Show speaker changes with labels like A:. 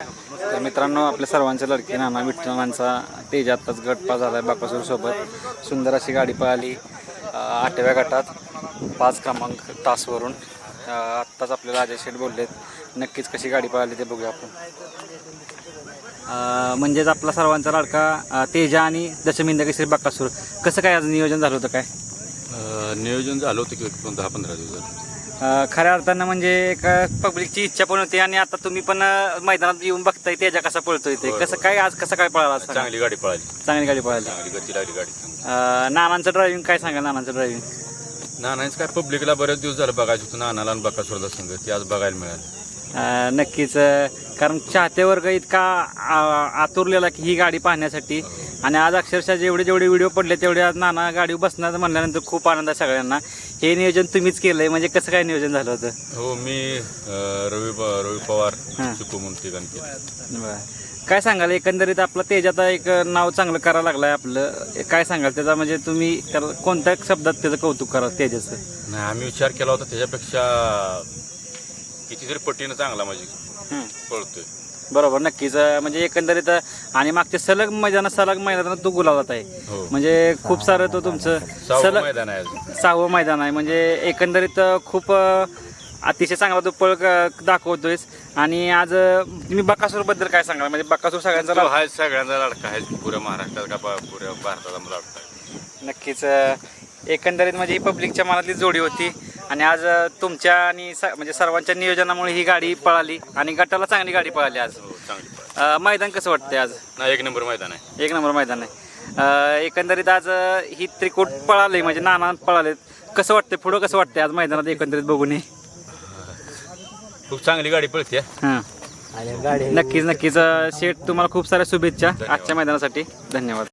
A: तर मित्रांनो आपल्या सर्वांचे लडके नाना विठ्ठलांचा तेज आत्ताच गट पास झाला आहे बापासूरसोबत सुंदर अशी गाडी पळाली आठव्या गटात पाच क्रमांक तासवरून. आत्ताच आपल्याला अजय शेठ बोललेत नक्कीच कशी गाडी पळाली ते बघूया आपण. म्हणजेच आपला सर्वांचा लाडका तेजा आणि दशमिंद केसरी बाकासूर कसं काय आज नियोजन झालं होतं काय?
B: नियोजन झालं होतं की दहा पंधरा दिवसात
A: खऱ्या अर्थानं म्हणजे एक पब्लिकची इच्छा पण होती आणि आता तुम्ही पण मैदानात येऊन बघताय तेजा कसा पळतोय ते. कसं काय आज कसं काय पळाला.
B: चांगली गाडी पळाली.
A: चांगली गाडी पळाली.
B: चांगली गती लागली गाडी.
A: नानांचं ड्रायव्हिंग काय सांगा नानांचं ड्रायव्हिंग
B: नानाच काय पब्लिकला बरेच दिवस झालं बघायचं होतं नानाला आणि बकासुरला संघ ते आज बघायला मिळालं.
A: नक्कीच अं, कारण चाहते वर्ग इतका आ- आतुरलेला की ही गाडी पाहण्यासाठी. आणि आज अक्षरशः जेवढे जेवढे व्हिडिओ पडले तेवढे आज नाना गाडी बसणार म्हणल्यानंतर खूप आनंद आहे सगळ्यांना. हे नियोजन तुम्हीच केलंय म्हणजे कसं काय नियोजन झालं होतं?
B: हो मी रवी रवी पवार म्हणून.
A: काय सांगाल एकंदरीत आपलं तेज आता एक नाव चांगलं करायला लागलंय आपलं. काय सांगाल त्याचा म्हणजे तुम्ही त्याला कोणत्या शब्दात त्याचं कौतुक करा तेजाचं?
B: नाही आम्ही विचार केला होता त्याच्यापेक्षा कितीतरी पटीनं चांगला म्हणजे. पळतोय
A: बरोबर नक्कीच. म्हणजे एकंदरीत आणि मागच्या सलग मैदानात सलग मैदानात तो गुलाबात आहे
B: हो.
A: म्हणजे खूप सारं तो तुमचं सलग
B: मैदान आहे
A: सहावं मैदान आहे. म्हणजे एकंदरीत खूप अतिशय चांगला तो पळ दाखवतोयस. आणि आज तुम्ही बकासूरबद्दल काय सांगाल? म्हणजे बकासूर सगळ्यांचा
B: हा सगळ्यांचा लाडका आहे. पुऱ्या महाराष्ट्रात का पुऱ्या भारताचा लाडका.
A: नक्कीच एकंदरीत म्हणजे ही पब्लिकच्या मनातली जोडी होती. आणि आज तुमच्या आणि स- म्हणजे सर्वांच्या नियोजनामुळे ही गाडी पळाली आणि गटाला चांगली गाडी पळाली आज.
B: हो चांगली पळाली.
A: अं, मैदान कसं वाटतंय आज?
B: नाही एक नंबर मैदान आहे.
A: एक नंबर मैदान आहे. अं, एकंदरीत आज अं, ही त्रिकोट पळाले म्हणजे नाना पळालेत. कसं वाटतंय पुढं कसं वाटतंय आज मैदानात एकंदरीत बघून? हे?
B: खूप चांगली गाडी पळते
A: हां. नक्कीच नक्कीच. अं, शेठ तुम्हाला खूप साऱ्या शुभेच्छा आजच्या मैदानासाठी. धन्यवाद.